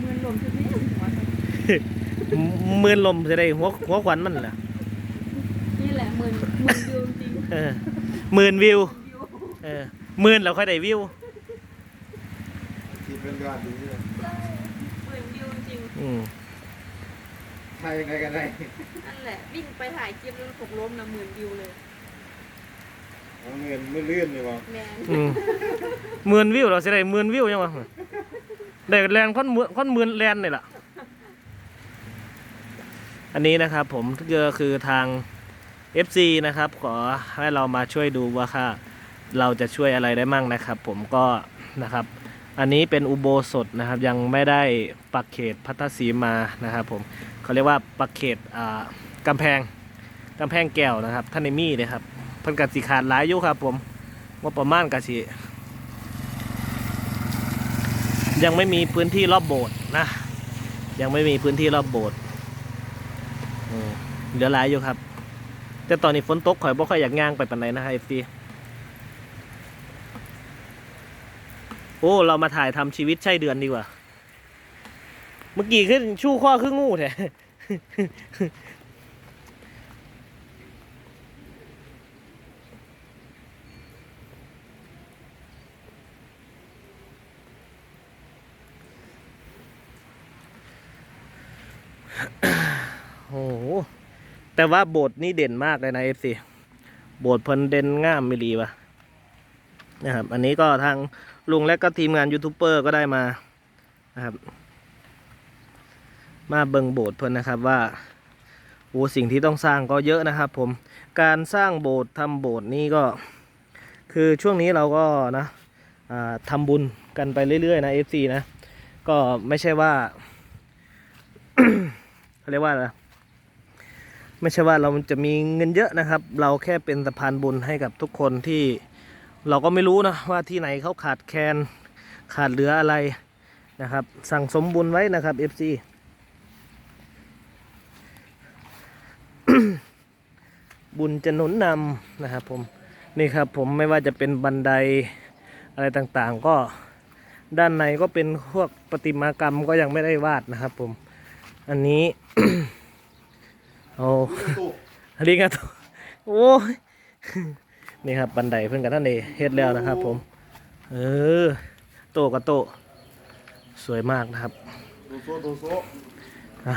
เมือนลมจะไม่หัวนะหมื่นลมจะได้หัวหัวขวัญมันล่ะนี่แหละหมื่นหมื่นวิวจริงเออหมื่นวิววิวเออหมื่นแล้วค่อยได้วิวคิดเป็นยอดดีเลยหมื่นวิวจริงอืมใช่ยังไงกันได้นั่นแหละวิ่งไปถ่ายคลิปแล้วตกล้มนะหมื่นวิวเลย เงินไม่ลื่นเลยวะแมนอืมหมื่นวิวเราจะได้หมื่นวิวยังวะได้แลนค่อนหมื่นค่อนหมื่นแลนด์นี่ะ อันนี้นะครับผมก็คือทาง FC นะครับ ขอให้เรามาช่วยดูว่าค่ะ เราจะช่วยอะไรได้มั่งนะครับ ผมก็นะครับ อันนี้เป็นอุโบสถนะครับ ยังไม่ได้ปักเขตพัทสีมานะครับผมเขาเรียกว่าปักเขตอ่ากำแพงกำแพงแก้วนะครับท่านในมี่เลยครับ เพิ่นกัดสีขาดหลายอยู่ครับผมว่าประมาณกัสิยังไม่มีพื้นที่รอบโบสถ์นะ ยังไม่มีพื้นที่รอบโบสถ์อืมเหลือหลายอยู่ครับ แต่ตอนนี้ฝนตกข่อยบ่ค่อยอยากย่างไปปานใดนะฮะเอฟซีโอ้ เรามาถ่ายทำชีวิตใช่เดือนดีกว่า เมื่อกี้ขึ้นชู้ข้อขึ้นงูแท้ โอ้โหแต่ว่าโบสถ์นี่เด่นมากเลยนะเอฟซีโบสถ์เพิ่นเด่นง่ามไม่รีวะนะครับอันนี้ก็ทางลุงและก็ทีมงานยูทูบเบอร์ก็ได้มานะครับ มาเบิงโบสถ์เพิ่นนะครับว่าโอ้สิ่งที่ต้องสร้างก็เยอะนะครับ ผมการสร้างโบสถ์ทำโบสถ์นี่ก็ คือช่วงนี้เราก็นะอ่าทำบุญกันไปเรื่อยๆนะ FC นะก็ไม่ใช่ว่า เขาเรียกว่าอะไรไม่ใช่ว่าเราจะมีเงินเยอะนะครับ เราแค่เป็นสะพานบุญให้กับทุกคนที่เราก็ไม่รู้นะว่าที่ไหนเขาขาดแคลนขาดเหลืออะไรนะครับ สั่งสมบุญไว้นะครับ FC บุญจะหนุนนำนะครับผมนี่ครับผมไม่ว่าจะเป็นบันไดอะไรต่างๆ ก็ด้านในก็เป็นพวกประติมากรรมก็ยังไม่ได้วาดนะครับผม อันนี้โอ้ตู้อาริกาโตโอ้ยนี่ครับบันไดเพื่อนกับท่านเอเฮ็ดแล้วนะครับ ผม เออ โตกับโต สวยมากนะครับตู้โซ่ตู้โซ่อะ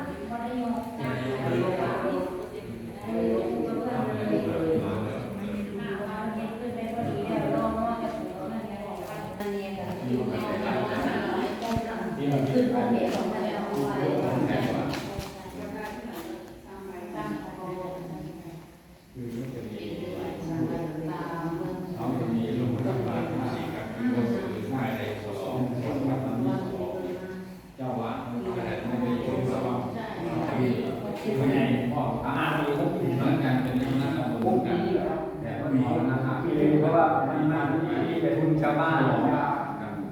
พราะว่ามันมาที่เป็นทุนชาวบ้านต้องป้า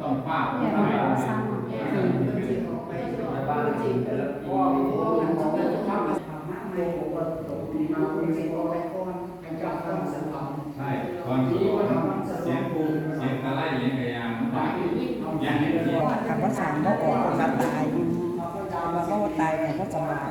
ต้องปชาวบ้าใช่ตอนที่เสียงปูเสียงตะไลเสียงกระยางมันอย่างนี้ที่คำว่าสามก็ออกการตายแล้วก็ว่าตายเนี่ยก็สบาย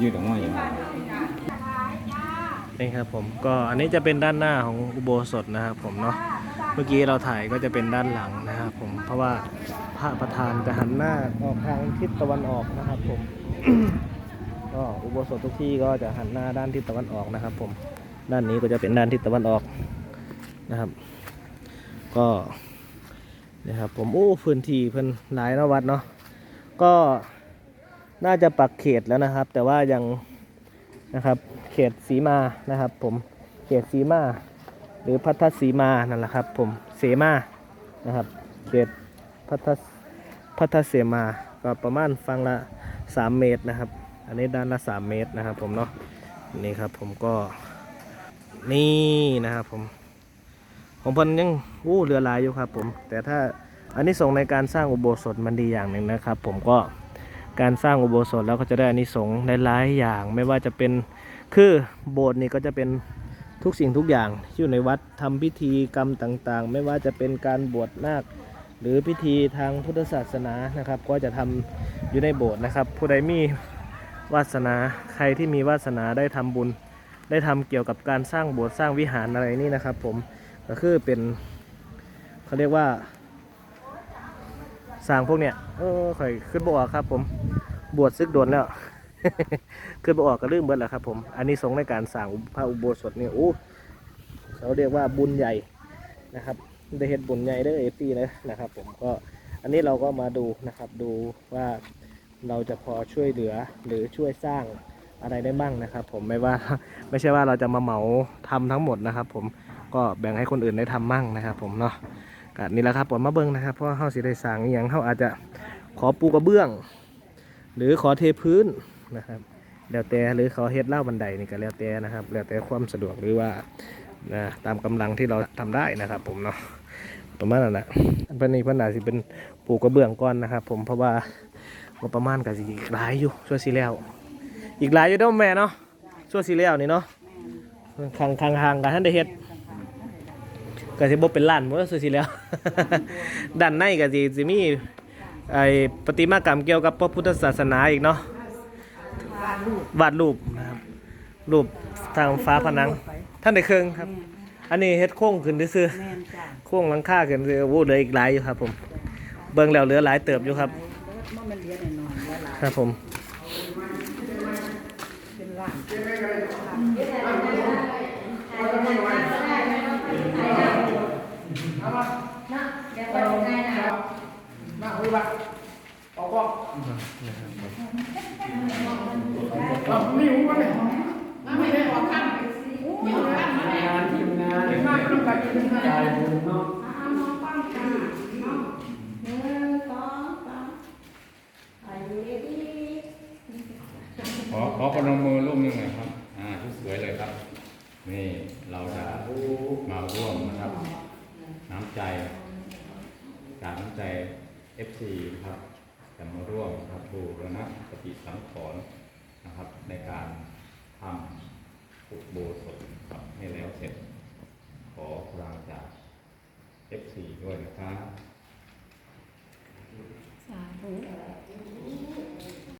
ยืดออกมาอย่างนี่ครับผมก็อันนี้จะเป็นด้านหน้าของอุโบสถนะครับผมเนาะเมื่อกี้เราถ่ายก็จะเป็นด้านหลังนะครับผมเพราะว่าพระประธานจะหันหน้าออกทางทิศตะวันออกนะครับผม ก็อุโบสถทุกที่ก็จะหันหน้าด้านทิศตะวันออกนะครับ ผมด้านนี้ก็จะเป็นด้านทิศตะวันออกนะครับ ก็ นะครับผมโอ้พื้นที่เพิ่นหลายนะวัดเนาะก็น่าจะปักเขตแล้วนะครับ แต่ว่ายังนะครับเขตสีมานะครับ ผมเขตสีมา หรือพัทสีมานั่นแหละครับผมเสมานะครับเขตพัทพัทเสมา ก็ประมาณฟังละ 3 เมตรนะครับ อันนี้ด้านละ 3 เมตรนะครับ ผมเนาะนี่ครับผมก็นี่นะครับผม ของเพิ่นยังอู้เรือลายอยู่ครับผม แต่ถ้าอันนี้ส่งในการสร้างอุโบสถมันดีอย่างหนึ่งนะครับ ผมก็การสร้างอุโบสถแล้วก็จะได้อานิสงส์หลายๆอย่างไม่ว่าจะเป็นคือโบสถ์นี่ก็จะเป็นทุกสิ่งทุกอย่างที่อยู่ในวัดทำพิธีกรรมต่างๆ ไม่ว่าจะเป็นการบวชนาคหรือพิธีทางพุทธศาสนานะครับ ก็จะทำอยู่ในโบสถ์นะครับ ผู้ใดมีวาสนาใครที่มีวาสนาได้ทำบุญ ได้ทำเกี่ยวกับการสร้างโบสถ์สร้างวิหารอะไรนี่นะครับ ผม ก็คือเป็นเขาเรียกว่าสร้างพวกเนี้ยเออข่อยขึ้นบออกครับผมบวชซึกโดนแล้ว ขึ้นบออกก็ลืมเบิดแล้วครับผมอันนี้สงในการสร้างพระอุโบสถเนี่ยโอ้เขาเรียกว่าบุญใหญ่นะครับได้เห็นบุญใหญ่ได้เอฟีนะนะครับ ผมก็อันนี้เราก็มาดูนะครับดูว่าเราจะพอช่วยเหลือหรือช่วยสร้างอะไรได้บ้างนะครับ ผมไม่ว่าไม่ใช่ว่าเราจะมาเหมาทำทั้งหมดนะครับ ผม ก็แบ่งให้คนอื่นได้ทำมั่งนะครับ ผมเนาะก็นี่แหละครับผมมาเบิ้งนะครับเพราะว่าเขาสิได้สางอย่างเขาอาจจะขอปูกระเบื้อง หรือขอเทพื้นนะครับแล้วแต่หรือขอเฮ็ดเล่าบันไดนี่ก็แล้วแต่นะครับ แล้วแต่ความสะดวกหรือว่านะตามกำลังที่เราทำได้นะครับ ผมเนาะประมาณนั้นแหละเพิ่นนี่เพิ่นอาจสิเป็นปลูกกระเบื้องก่อนนะครับ ผมเพราะว่างบประมาณก็สิอีกหลายอยู่ช่วยสิแล้ว อีกหลายอยู่ด้อแม่เนาะช่วยสิแล้วนี่เนาะคางคางคางกันท่านได้เฮ็ด ก็สิบ่เป็นล้านบ่ช่วยสิแล้ว ด้านในก็สิสิมีไอ้ประติมากรรมเกี่ยวกับพระพุทธศาสนาอีกเนาะวาดรูปนะครับรูปทางฟ้าผนัง ท่านได้เครื่องครับ อันนี้เฮ็ดโค้งขึ้นซื่อๆแม่นจ้ะโค้งหลังคากันเลยโอ้เหลืออีกหลายอยู่ครับผม เบิ่งแล้วเหลือหลายเติบอยู่ครับมันมันเลี้ยงหน่อยๆแล้วหลายครับผมเป็นล้าน ขอขอพนมมือลูกหนึงหน่อยครับ อ่าสวยเลยครับ นี่เราจะมาร่วมนะครับ น้ำใจจากน้ำใจเอฟซีนะครับจะมาร่วมนะครับบูระนะปฏิสังขรณ์นะครับ ในการทำอุโบสถครับให้แล้วเสร็จ ขอพลังจากเอฟซีด้วยนะครับสาธุ